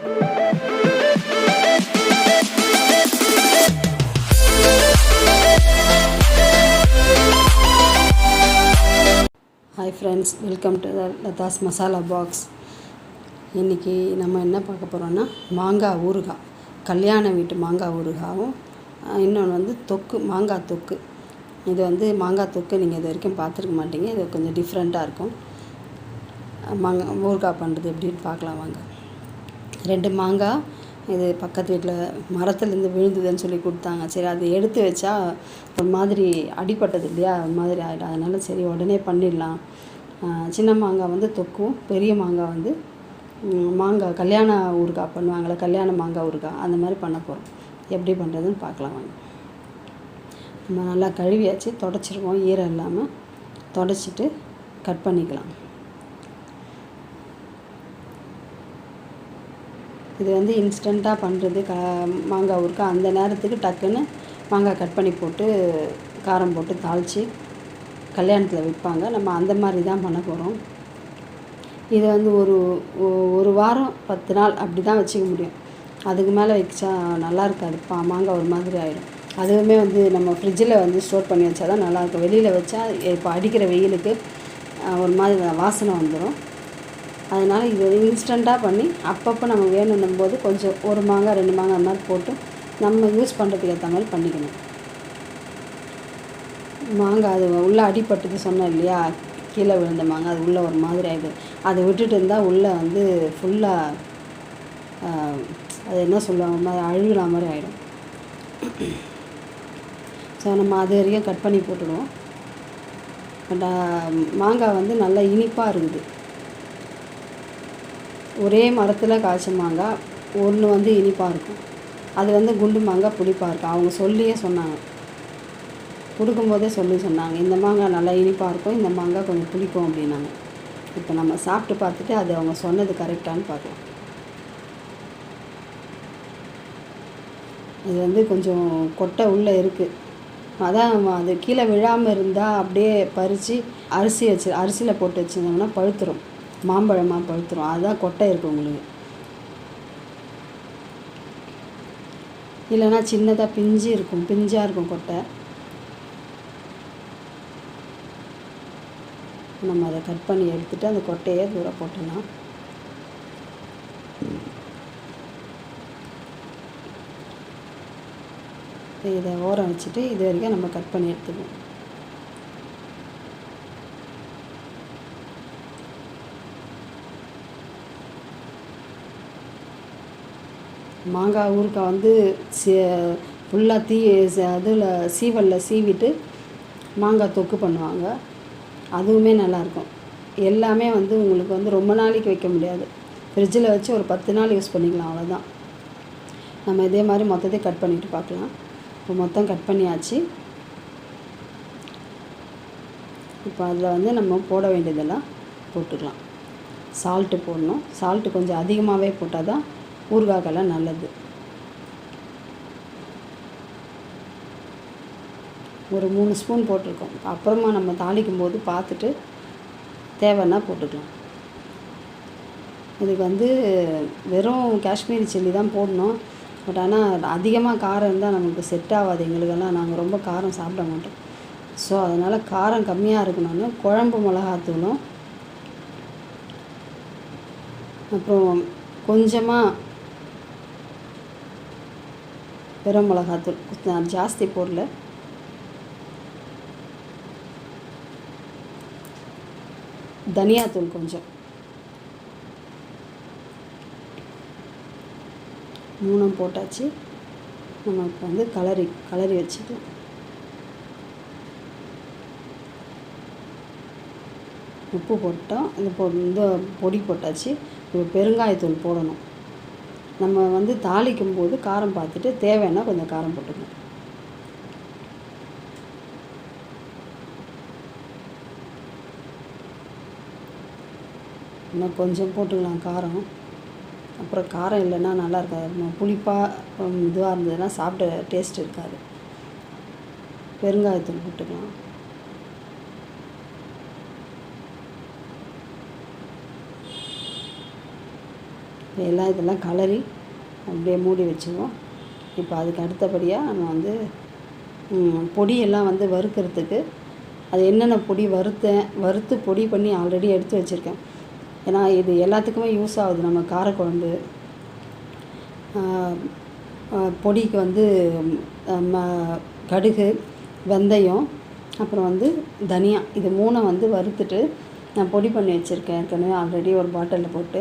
Hi friends welcome to Latha's masala box இன்றைக்கி நம்ம என்ன பார்க்க போகிறோன்னா மாங்காய் ஊறுகாய். கல்யாண வீட்டு மாங்காய் ஊறுகாவும் இன்னொன்று வந்து தொக்கு மாங்காய் தொக்கு. இது வந்து மாங்காய் தொக்கு நீங்கள் இது வரைக்கும் பார்த்துருக்க மாட்டீங்க. இது கொஞ்சம் டிஃப்ரெண்ட்டாக இருக்கும். மாங்காய் ஊறுகாய் பண்ணுறது எப்படின்னு பார்க்கலாம் வாங்க. ரெண்டு மாங்காய் இது பக்கத்து வீட்டில் மரத்துலேருந்து விழுந்ததுன்னு சொல்லி கொடுத்தாங்க. சரி அதை எடுத்து வச்சா ஒரு மாதிரி அடிப்பட்டது இல்லையா? ஒரு மாதிரி ஆகிடும் அதனால் சரி உடனே பண்ணிடலாம். சின்ன மாங்காய் வந்து தொக்கும் பெரிய மாங்காய் வந்து மாங்காய் கல்யாண ஊறுகாய் பண்ணுவாங்களே கல்யாண மாங்காய் ஊறுகாய் அந்த மாதிரி பண்ண போகிறோம் எப்படி பண்ணுறதுன்னு பார்க்கலாம் வாங்க. நம்ம நல்லா கழுவியாச்சு தொடச்சிருவோம் ஈரம் இல்லாமல் தொடச்சிட்டு கட் பண்ணிக்கலாம். இது வந்து இன்ஸ்டண்ட்டாக பண்ணுறது க மாங்காய் ஊறுகாய் அந்த நேரத்துக்கு டக்குன்னு மாங்காய் கட் பண்ணி போட்டு காரம் போட்டு தாளித்து கல்யாணத்தில் விற்பாங்க. நம்ம அந்த மாதிரி தான் பண்ண போகிறோம் இது வந்து ஒரு ஒ- ஒரு வாரம் பத்து நாள் அப்படி தான் வச்சுக்க முடியும். அதுக்கு மேலே வச்சா நல்லா இருக்காது. பா மாங்காய் ஒரு மாதிரி ஆகிடும் அதுவுமே வந்து நம்ம ஃப்ரிட்ஜில் வந்து ஸ்டோர் பண்ணி வச்சா தான் நல்லாயிருக்கும் வெளியில் வச்சா இப்போ அடிக்கிற வெயிலுக்கு ஒரு மாதிரி வாசனை வந்துடும் அதனால் இது இன்ஸ்டண்ட்டாக பண்ணி அப்பப்போ நம்ம வேணும்னும் போது கொஞ்சம் ஒரு மாங்காய் ரெண்டு மாங்காய் அந்த மாதிரி போட்டு நம்ம யூஸ் பண்ணுறதுக்கு ஏற்ற மாதிரி பண்ணிக்கணும். மாங்காய் அது உள்ளே அடிப்பட்டது சொன்னேன் இல்லையா? கீழே விழுந்த மாங்காய் அது உள்ளே ஒரு மாதிரி ஆகிடுது அதை விட்டுட்டு இருந்தால் உள்ளே வந்து ஃபுல்லாக அது என்ன சொல்லுவாங்க ஒரு மாதிரி மாதிரி ஆகிடும் ஸோ நம்ம அது வரைக்கும் கட் பண்ணி போட்டுடுவோம். பட் மாங்காய் வந்து நல்லா இனிப்பாக இருக்குது. ஒரே மரத்தில் காய்ச்ச மாங்காய் ஒன்று வந்து இனிப்பாக இருக்கும். அது வந்து குண்டு மாங்காய் புளிப்பாக இருக்கும். அவங்க சொல்லியே சொன்னாங்க. கொடுக்கும்போதே சொல்லி சொன்னாங்க. இந்த மாங்காய் நல்லா இனிப்பாக இருக்கும். இந்த மாங்காய் கொஞ்சம் புளிக்கும் அப்படின்னாங்க. இப்போ நம்ம சாப்பிட்டு பார்த்துட்டு அது அவங்க சொன்னது கரெக்டானு பார்க்கலாம். இது வந்து கொஞ்சம் கொட்டை உள்ளே இருக்குது அதான் அது கீழே விழாமல் இருந்தால் அப்படியே பறித்து அரிசி வச்சு அரிசியில் போட்டு வச்சுருந்தோம்னா பழுத்துரும். மாம்பழமாக பழுத்துரும். அதுதான் கொட்டை இருக்குது உங்களுக்கு. இல்லைன்னா சின்னதாக பிஞ்சு இருக்கும். பிஞ்சாக இருக்கும் கொட்டை. நம்ம அதை கட் பண்ணி எடுத்துட்டு அந்த கொட்டையே தூரம் போட்டுடலாம். இதை ஓரம் வச்சுட்டு இது வரைக்கும் நம்ம கட் பண்ணி எடுத்துக்கணும் மாங்காய் ஊறுகாய் வந்து சி ஃபுல்லாக தீ அதில் சீவலில் சீவிட்டு மாங்காய் தொக்கு பண்ணுவாங்க. அதுவுமே நல்லாயிருக்கும். எல்லாமே வந்து உங்களுக்கு வந்து ரொம்ப நாளைக்கு வைக்க முடியாது. ஃப்ரிட்ஜில் வச்சு ஒரு பத்து நாள் யூஸ் பண்ணிக்கலாம் அவ்வளோதான் நம்ம இதே மாதிரி மொத்தத்தையும் கட் பண்ணிட்டு பார்க்கலாம். இப்போ மொத்தம் கட் பண்ணியாச்சு. இப்போ அதில் வந்து நம்ம போட வேண்டியதெல்லாம் போட்டுக்கலாம். சால்ட்டு போடணும். சால்ட்டு கொஞ்சம் அதிகமாகவே போட்டால் தான் ஊறுகாய்க்கெல்லாம் நல்லது. ஒரு மூணு ஸ்பூன் போட்டிருக்கோம். அப்புறமா நம்ம தாளிக்கும் போது பார்த்துட்டு தேவைன்னா போட்டுக்கலாம். இதுக்கு வந்து வெறும் காஷ்மீரி சில்லி தான் போடணும். பட் ஆனால் அதிகமாக காரம் இருந்தால் நமக்கு செட் ஆகாது. எங்களுக்கெல்லாம் நாங்கள் ரொம்ப காரம் சாப்பிட மாட்டோம். ஸோ அதனால் காரம் கம்மியாக இருக்கணும்னு குழம்பு மிளகாத்தூளும் அப்புறம் கொஞ்சமாக வெறும் மிளகாத்தூள். நான் ஜாஸ்தி போடல. தனியாத்தூள் கொஞ்சம். மூணும் போட்டாச்சு. நம்ம இப்போ வந்து கலரி கலரி வச்சுக்கலாம். உப்பு போட்டோம். இந்த பொ இந்த பொடி போட்டாச்சு. இப்போ பெருங்காயத்தூள் போடணும். நம்ம வந்து தாளிக்கும் போது காரம் பார்த்துட்டு தேவைன்னா கொஞ்சம் காரம் போட்டுக்கணும் இன்னும் கொஞ்சம் போட்டுக்கலாம் காரம். அப்புறம் காரம் இல்லைன்னா நல்லா இருக்காது. புளிப்பாக இதுவாக இருந்ததுன்னா சாப்பிட்ட டேஸ்ட் இருக்காது. பெருங்காயத்தூள் போட்டுக்கலாம். இப்போ எல்லாம் இதெல்லாம் கலரி அப்படியே மூடி வச்சுருவோம். இப்போ அதுக்கு அடுத்தபடியாக நம்ம வந்து பொடியெல்லாம் வந்து வறுக்கிறதுக்கு அது என்னென்ன பொடி வறுத்தேன் வறுத்து பொடி பண்ணி ஆல்ரெடி எடுத்து வச்சுருக்கேன். ஏன்னா இது எல்லாத்துக்குமே யூஸ் ஆகுது. நம்ம காரக்குழம்பு பொடிக்கு வந்து ம- கடுகு வெந்தயம் அப்புறம் வந்து தனியா இது மூணை வந்து வறுத்துட்டு நான் பொடி பண்ணி வச்சுருக்கேன். ஏற்கனவே ஆல்ரெடி ஒரு பாட்டிலில் போட்டு.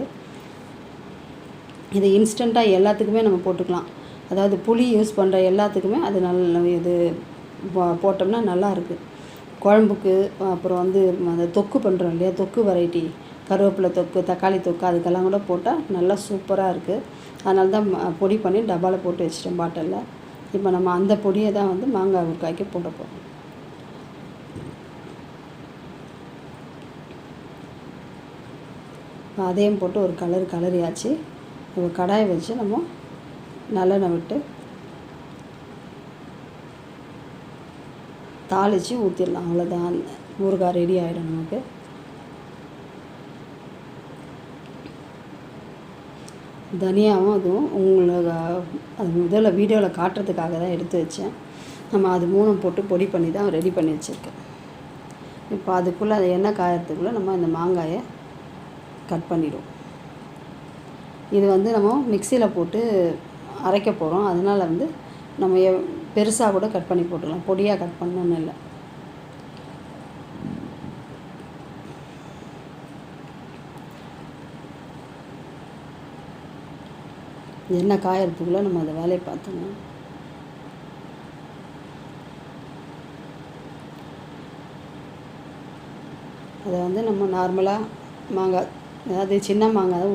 இது இன்ஸ்டண்ட்டாக எல்லாத்துக்குமே நம்ம போட்டுக்கலாம். அதாவது புளி யூஸ் பண்ணுற எல்லாத்துக்குமே அது நல்ல இது போட்டோம்னா நல்லா இருக்குது குழம்புக்கு அப்புறம் வந்து அந்த தொக்கு பண்ணுறோம் இல்லையா? தொக்கு வெரைட்டி கருவேப்பிலை தொக்கு தக்காளி தொக்கு அதுக்கெல்லாம் கூட போட்டால் நல்லா சூப்பராக இருக்குது அதனால தான் பொடி பண்ணி டப்பாவில் போட்டு வச்சிட்டேன் பாட்டிலில். இப்போ நம்ம அந்த பொடியை தான் வந்து மாங்காய் ஊறுக்காய்க்கு போட போகிறோம் அதையும் போட்டு ஒரு கலர் கலரியாச்சு இப்போ கடாயை வச்சு நம்ம நல்லெண்ணெய் விட்டு தாளித்து ஊற்றிடலாம் அவ்வளோதான் ஊறுகாய் ரெடி ஆகிடும் நமக்கு. தனியாகவும் அதுவும் உங்களுக்கு அது முதல்ல வீடியோவில் காட்டுறதுக்காக தான் எடுத்து வச்சேன். நம்ம அது மூணும் போட்டு பொடி பண்ணி தான் ரெடி பண்ணி வச்சுருக்கேன். இப்போ அதுக்குள்ளே அது எண்ணெய் காயறதுக்குள்ளே நம்ம இந்த மாங்காயை கட் பண்ணிவிடுவோம் இது வந்து நம்ம மிக்சியில் போட்டு அரைக்க போகிறோம் அதனால் வந்து நம்ம பெருசாக கூட கட் பண்ணி போட்டுக்கலாம். பொடியாக கட் பண்ணணும்னு இல்லை. எண்ணெய் காயறதுக்குள்ளே நம்ம அந்த வேலையை பார்த்துக்கணும் அதை வந்து நம்ம நார்மலாக மாங்காய் அதாவது சின்ன மாங்காய்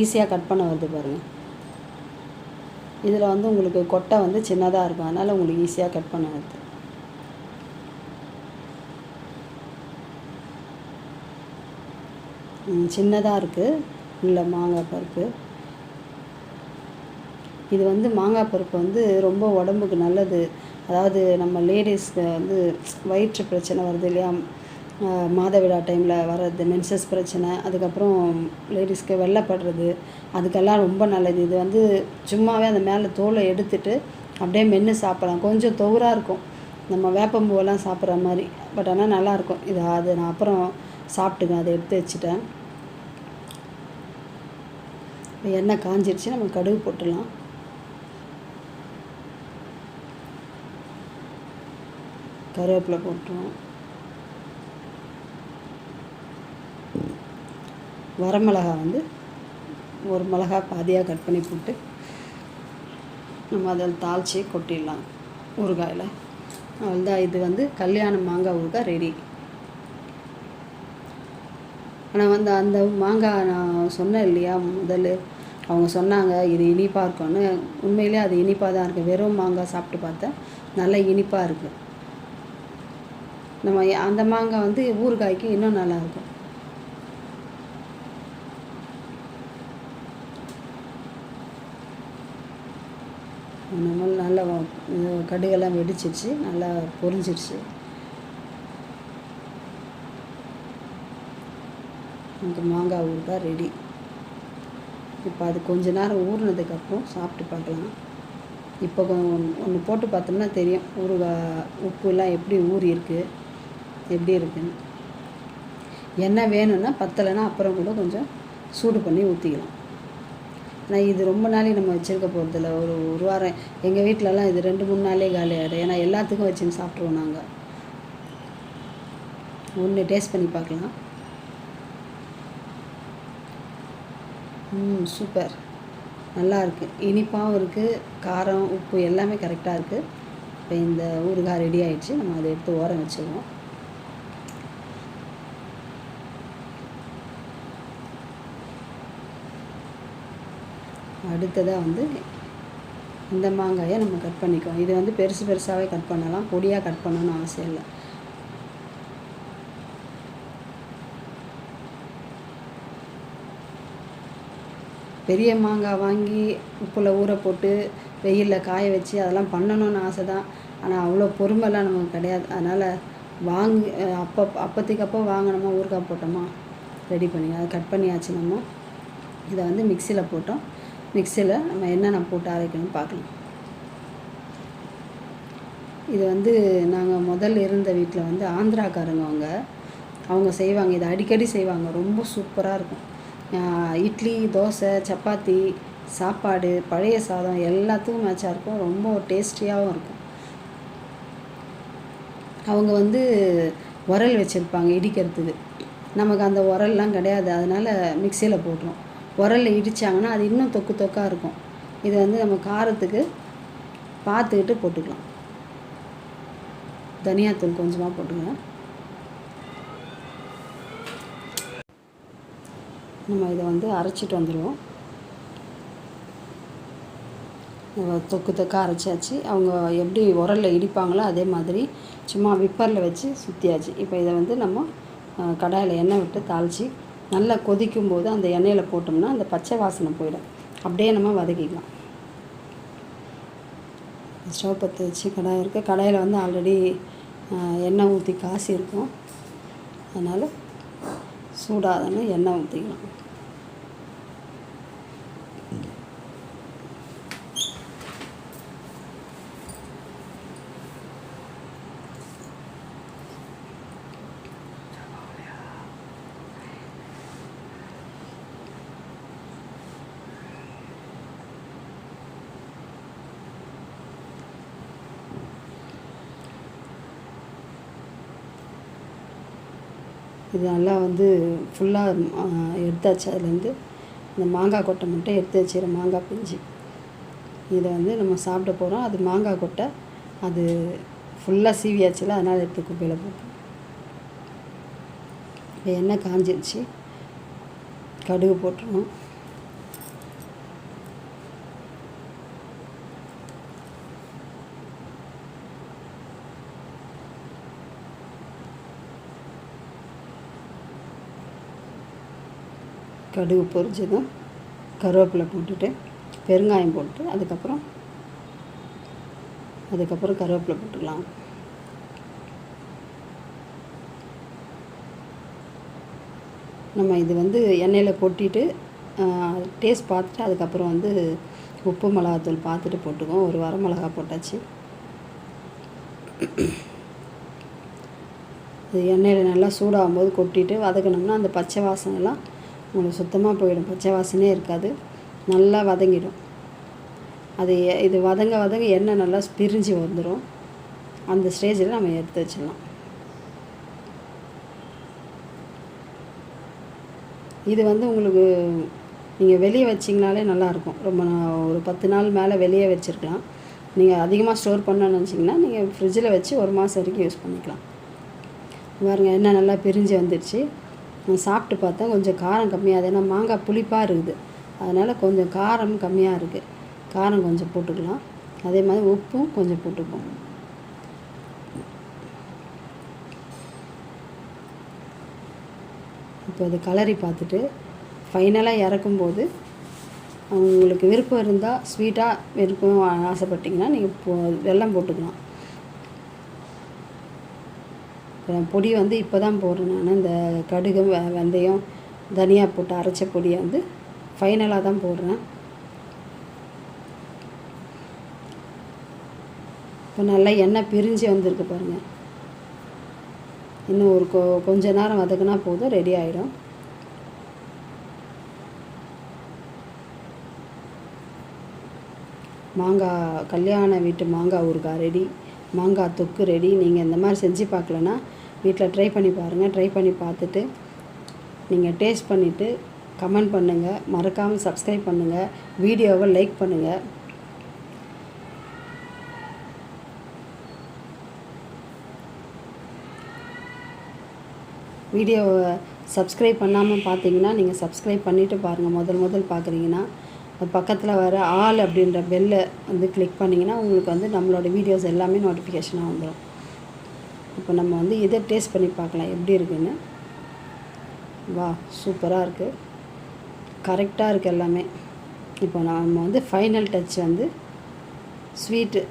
ஈஸியாக கட் பண்ண வருது பாருங்கள் இதில் வந்து உங்களுக்கு கொட்டை வந்து சின்னதாக இருக்கும். அதனால் உங்களுக்கு ஈஸியாக கட் பண்ண வருது. சின்னதாக இருக்குது உள்ள மாங்காய் பருப்பு. இது வந்து மாங்காய் பருப்பு வந்து ரொம்ப உடம்புக்கு நல்லது. அதாவது நம்ம லேடிஸ்க்கு வந்து வயிற்று பிரச்சனை வருது இல்லையா? மாதவிடா டைமில் வர்றது மென்சஸ் பிரச்சனை அதுக்கப்புறம் லேடிஸ்க்கு வெள்ளைப்படுறது அதுக்கெல்லாம் ரொம்ப நல்லது. இது வந்து சும்மாவே அந்த மேலே தோலை எடுத்துட்டு அப்படியே மென்று சாப்பிட்லாம். கொஞ்சம் துவராக இருக்கும். நம்ம வேப்பம்பூவெல்லாம் சாப்பிட்ற மாதிரி. பட் ஆனால் நல்லாயிருக்கும். இது அது நான் அப்புறம் சாப்பிட்டுங்க. அதை எடுத்து வச்சுட்டேன். இப்போ எண்ணெய் காஞ்சிருச்சு. நம்ம கடுகு போட்டுடலாம். கருவேப்பிலை போட்டுருவோம். வரமிளகா வந்து ஒரு மிளகா பாதியாக கட் பண்ணி போட்டு நம்ம அதில் தாளித்து கொட்டிடலாம் ஊறுகாயில். அவ்வளோதான் இது வந்து கல்யாண மாங்காய் ஊறுகாய் ரெடி. ஆனால் வந்து அந்த மாங்காய் நான் சொன்னேன் இல்லையா முதல்ல. அவங்க சொன்னாங்க இது இனிப்பாக இருக்கும்னு. உண்மையிலே அது இனிப்பாக தான் இருக்குது வெறும் மாங்காய் சாப்பிட்டு பார்த்தேன். நல்லா இனிப்பாக இருக்குது நம்ம அந்த மாங்காய் வந்து ஊறுகாய்க்கு இன்னும் நல்லாயிருக்கும் இருக்கும் நம்ம நல்லா கடுகெல்லாம் வெடிச்சிருச்சு நல்லா பொரிஞ்சிருச்சு. நமக்கு மாங்காய் ஊறுகாய் ரெடி. இப்போ அது கொஞ்ச நேரம் ஊறினதுக்கப்புறம் சாப்பிட்டு பார்க்கலாம். இப்போ ஒன்று போட்டு பார்த்தோம்னா தெரியும் ஊறுகாய் உப்புலாம் எப்படி ஊறியிருக்கு எப்படி இருக்குன்னு. என்ன வேணும்னா பத்தலைன்னா அப்புறம் கூட கொஞ்சம் சூடு பண்ணி ஊற்றிக்கலாம் நான் இது ரொம்ப நாளைக்கு நம்ம வச்சுருக்க போகிறதில்ல ஒரு ஒரு வாரம் எங்கள் வீட்டிலலாம் இது ரெண்டு மூணு நாளே காலி ஆகிடும் ஏன்னா எல்லாத்துக்கும் வச்சுன்னு சாப்பிட்ருவோம் நாங்கள் ஒன்று டேஸ்ட் பண்ணி பார்க்கலாம். ம் சூப்பர் நல்லா இருக்குது இனிப்பாகவும் இருக்குது காரம் உப்பு எல்லாமே கரெக்டாக இருக்குது இப்போ இந்த ஊறுகாய் ரெடி ஆகிடுச்சு நம்ம அதை எடுத்து ஓரம் வச்சுருவோம். அடுத்ததாக வந்து இந்த மாங்காயை நம்ம கட் பண்ணிக்குவோம். இது வந்து பெருசு பெருசாகவே கட் பண்ணலாம். பொடியாக கட் பண்ணணும்னு அவசியம் இல்லை. பெரிய மாங்காய் வாங்கி உப்பில் ஊற போட்டு வெயிலில் காய வச்சு அதெல்லாம் பண்ணணும்னு ஆசை தான் ஆனால் அவ்வளோ பொறுமைலாம் நமக்கு கிடையாது. அதனால் வாங்கி அப்போ அப்போதைக்கு அப்போ வாங்கினோமா ஊறுகாய் போட்டோமா? ரெடி பண்ணி அதை கட் பண்ணியாச்சு நம்ம. இதை வந்து மிக்சியில் போட்டோம். மிக்சியில் நம்ம என்னென்ன போட்டு அரைக்கணும்னு பார்க்கலாம். இது வந்து நாங்கள் முதல்ல இருந்த வீட்டில் வந்து ஆந்திராக்காரங்க அவங்க. அவங்க செய்வாங்க இதை அடிக்கடி செய்வாங்க. ரொம்ப சூப்பராக இருக்கும். இட்லி தோசை சப்பாத்தி சாப்பாடு பழைய சாதம் எல்லாத்துக்கும் மேட்சாக இருக்கும். ரொம்ப டேஸ்டியாகவும் இருக்கும். அவங்க வந்து உரல் வச்சுருப்பாங்க இடிக்கிறதுக்கு. நமக்கு அந்த உரல்லாம் கிடையாது. அதனால் மிக்சியில் போட்டுரும். உரலில் இடித்தாங்கன்னா அது இன்னும் தொக்கு தொக்காக இருக்கும். இது வந்து நம்ம காரத்துக்கு பார்த்துக்கிட்டு போட்டுக்கலாம். தனியாத்தூள் கொஞ்சமாக போட்டுக்கலாம். நம்ம இதை வந்து அரைச்சிட்டு வந்துடுவோம் நம்ம தொக்கு தொக்காக அரைச்சாச்சு. அவங்க எப்படி உரலில் இடிப்பாங்களோ அதே மாதிரி சும்மா விப்பரில் வச்சு சுற்றியாச்சு இப்போ இதை வந்து நம்ம கடாயில் எண்ணெய் விட்டு தாளித்து நல்லா கொதிக்கும் போது அந்த எண்ணெயில் போட்டோம்னா அந்த பச்சை வாசனை போயிடும். அப்படியே நம்ம வதக்கிக்கலாம். ஸ்டவ் பற்ற வச்சு கடாய் இருக்குது கடாயில் வந்து ஆல்ரெடி எண்ணெய் ஊற்றி காசி இருக்கும் அதனால் சூடாதன்னு எண்ணெய் ஊற்றிக்கலாம் இது நல்லா வந்து ஃபுல்லாக எடுத்தாச்சு. அதுலேருந்து இந்த மாங்காய் கொட்டை மட்டும் எடுத்து வச்சுக்கிற மாங்காய் பிஞ்சு. இதை வந்து நம்ம சாப்பிட போகிறோம் அது மாங்காய் கொட்டை. அது ஃபுல்லாக சீவியாச்சுல அதனால் எடுத்து குப்பையில் போட்டோம். இப்போ எண்ணெய் காஞ்சிருச்சு. கடுகு போட்டுருணும். கடுகு பொரிச்சதும் கருவேப்பிலை போட்டுட்டு பெருங்காயம் போட்டு அதுக்கப்புறம் அதுக்கப்புறம் கருவேப்பிலை போட்டுக்கலாம். நம்ம இது வந்து எண்ணெயில் கொட்டிட்டு டேஸ்ட் பார்த்துட்டு அதுக்கப்புறம் வந்து உப்பு மிளகாத்தூள் பார்த்துட்டு போட்டுக்குவோம். ஒரு வர மிளகா போட்டாச்சு. இது எண்ணெயில் நல்லா சூடாகும் போது கொட்டிட்டு வதக்கணும்னா அந்த பச்சை வாசனைலாம் உங்களுக்கு சுத்தமாக போயிடும். பச்சை வாசனையே இருக்காது. நல்லா வதங்கிடும். அது இது வதங்க வதங்க எண்ணெய் நல்லா பிரிஞ்சு வந்துடும் அந்த ஸ்டேஜில் நம்ம எடுத்து வச்சிடலாம். இது வந்து உங்களுக்கு நீங்கள் வெளியே வச்சிங்கனாலே நல்லாயிருக்கும் ரொம்ப நா- ஒரு பத்து நாள் மேலே வெளியே வச்சுருக்கலாம். நீங்கள் அதிகமாக ஸ்டோர் பண்ணணும்னு நினச்சிங்கன்னா நீங்கள் ஃப்ரிட்ஜில் வச்சு ஒரு மாதம் வரைக்கும் யூஸ் பண்ணிக்கலாம். பாருங்கள் என்ன நல்லா பிரிஞ்சு வந்துடுச்சு சாப்பிட்டு பார்த்தா கொஞ்சம் காரம் கம்மியாக ஏன்னா மாங்காய் புளிப்பாக இருக்குது. அதனால் கொஞ்சம் காரம் கம்மியாக இருக்குது காரம் கொஞ்சம் போட்டுக்கலாம். அதே மாதிரி உப்பும் கொஞ்சம் போட்டுப்போம் இப்போ அது கலரி பார்த்துட்டு ஃபைனலாக இறக்கும்போது உங்களுக்கு விருப்பம் இருந்தால் ஸ்வீட்டாக விருப்பம் ஆசைப்பட்டிங்கன்னா நீங்கள் வெள்ளம் வெல்லம் போட்டுக்கலாம். பொடி வந்து இப்போ தான் போடுறேன் நான். இந்த கடுகு வெந்தயம் தனியா போட்டு அரைச்ச பொடியை வந்து ஃபைனலாக தான் போடுறேன். இப்போ நல்லா எண்ணெய் பிரிஞ்சு வந்திருக்கு பாருங்கள் இன்னும் ஒரு கொ கொஞ்ச நேரம் வதக்குனா போதும் ரெடி ஆகிடும் மாங்காய் கல்யாண வீட்டு மாங்காய் ஊறுகாய் ரெடி மாங்காய் தொக்கு ரெடி நீங்கள் இந்த மாதிரி செஞ்சு பார்க்கலன்னா வீட்டில் ட்ரை பண்ணி பாருங்கள் ட்ரை பண்ணி பார்த்துட்டு நீங்கள் டேஸ்ட் பண்ணிவிட்டு கமெண்ட் பண்ணுங்கள் மறக்காமல் சப்ஸ்கிரைப் பண்ணுங்கள் வீடியோவை லைக் பண்ணுங்கள் வீடியோவை சப்ஸ்கிரைப் பண்ணாமல் பார்த்தீங்கன்னா நீங்கள் சப்ஸ்கிரைப் பண்ணிவிட்டு பாருங்கள் முதல் முதல் பார்க்குறீங்கன்னா பக்கத்தில் வர ஆல் அப்படின்ற பெல்லை வந்து கிளிக் பண்ணிங்கன்னா உங்களுக்கு வந்து நம்மளோட வீடியோஸ் எல்லாமே நோட்டிஃபிகேஷனாக வந்துடும் இப்போ நம்ம வந்து இதை டேஸ்ட் பண்ணி பார்க்கலாம். எப்படி இருக்குன்னு? வா சூப்பராக இருக்குது கரெக்டாக இருக்குது எல்லாமே. இப்போ நம்ம வந்து ஃபைனல் டச் வந்து ஸ்வீட்டு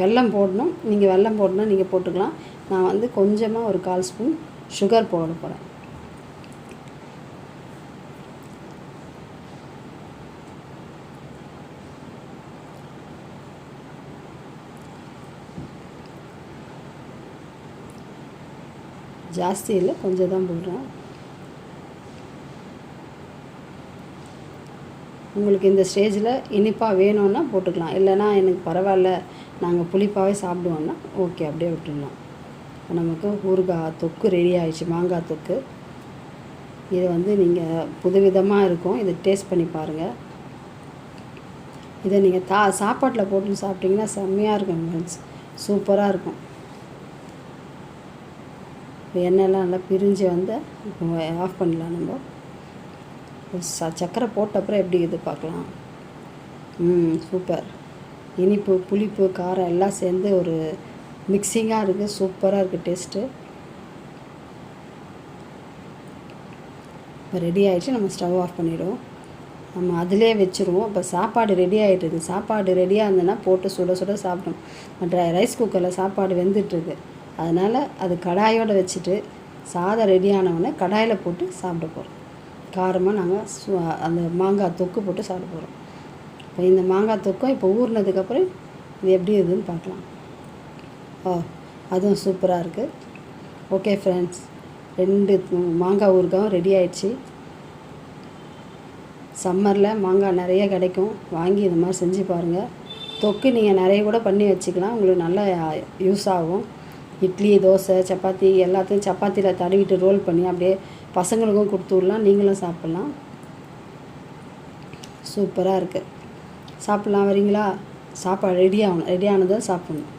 வெல்லம் போடணும். நீங்கள் வெல்லம் போடணும் நீங்கள் போட்டுக்கலாம். நான் வந்து கொஞ்சமாக ஒரு கால் ஸ்பூன் சுகர் போட போகிறேன் ஜாஸ்தி இல்லை கொஞ்சம் தான் போடுறேன். உங்களுக்கு இந்த ஸ்டேஜில் இனிப்பாக வேணும்னா போட்டுக்கலாம். இல்லைன்னா எனக்கு பரவாயில்ல நாங்கள் புளிப்பாகவே சாப்பிடுவோன்னா ஓகே அப்படியே விட்டுடலாம். இப்போ நமக்கு ஊறுகாய் தொக்கு ரெடி ஆகிடுச்சு மாங்காய் தொக்கு. இது வந்து நீங்கள் புதுவிதமாக இருக்கும். இதை டேஸ்ட் பண்ணி பாருங்கள் இதை நீங்கள் தா சாப்பாட்டில் போட்டு சாப்பிட்டிங்கன்னா செம்மையாக இருக்கும் ஃப்ரெண்ட்ஸ் சூப்பராக இருக்கும். இப்போ எண்ணெய்லாம் நல்லா பிரிஞ்சு வந்து இப்போ ஆஃப் பண்ணலாம் நம்ம. ச சர்க்கரை போட்ட அப்புறம் எப்படி இது பார்க்கலாம். ம் சூப்பர். இனிப்பு புளிப்பு காரம் எல்லாம் சேர்ந்து ஒரு மிக்சிங்காக இருக்குது சூப்பராக இருக்குது டேஸ்ட்டு இப்போ ரெடி ஆகிடுச்சு நம்ம ஸ்டவ் ஆஃப் பண்ணிவிடுவோம் நம்ம அதிலே வச்சுருவோம். இப்போ சாப்பாடு ரெடி ஆகிட்டுருக்கு சாப்பாடு ரெடியாக இருந்ததுன்னா போட்டு சுட சுட சாப்பிடும் ட்ரை ரைஸ் குக்கரில் சாப்பாடு வெந்துட்டுருக்கு அதனால் அது கடாயோடு வச்சுட்டு சாதம் ரெடி ஆனவுடனே கடாயில் போட்டு சாப்பிட போகிறோம் காரமாக நாங்கள் சு அந்த மாங்காய் தொக்கு போட்டு சாப்பிட போகிறோம் இப்போ இந்த மாங்காய் தொக்கும் இப்போ ஊறினதுக்கப்புறம் இது எப்படி இருக்குதுன்னு பார்க்கலாம். ஓ அதுவும் சூப்பராக இருக்குது ஓகே ஃப்ரெண்ட்ஸ் ரெண்டு மாங்காய் ஊறுகாவும் ரெடி ஆயிடுச்சு. சம்மரில் மாங்காய் நிறைய கிடைக்கும். வாங்கி இது மாதிரி செஞ்சு பாருங்கள் தொக்கு நீங்கள் நிறைய கூட பண்ணி வச்சுக்கலாம். உங்களுக்கு நல்லா யூஸ் ஆகும். இட்லி தோசை சப்பாத்தி எல்லாத்தையும் சப்பாத்தியில் தடவிட்டு ரோல் பண்ணி அப்படியே பசங்களுக்கும் கொடுத்து விடலாம் நீங்களும் சாப்பிட்லாம். சூப்பராக இருக்குது சாப்பிட்லாம் வரீங்களா? சாப்பாடு ரெடி ஆகணும் ரெடி ஆனதும் சாப்பிட்ணும்.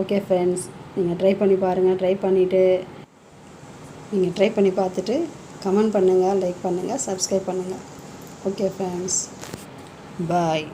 ஓகே ஃப்ரெண்ட்ஸ் நீங்கள் ட்ரை பண்ணி பாருங்கள் ட்ரை பண்ணிவிட்டு நீங்கள் ட்ரை பண்ணி பார்த்துட்டு கமெண்ட் பண்ணுங்கள் லைக் பண்ணுங்கள் சப்ஸ்கிரைப் பண்ணுங்கள் ஓகே ஃப்ரெண்ட்ஸ் பாய்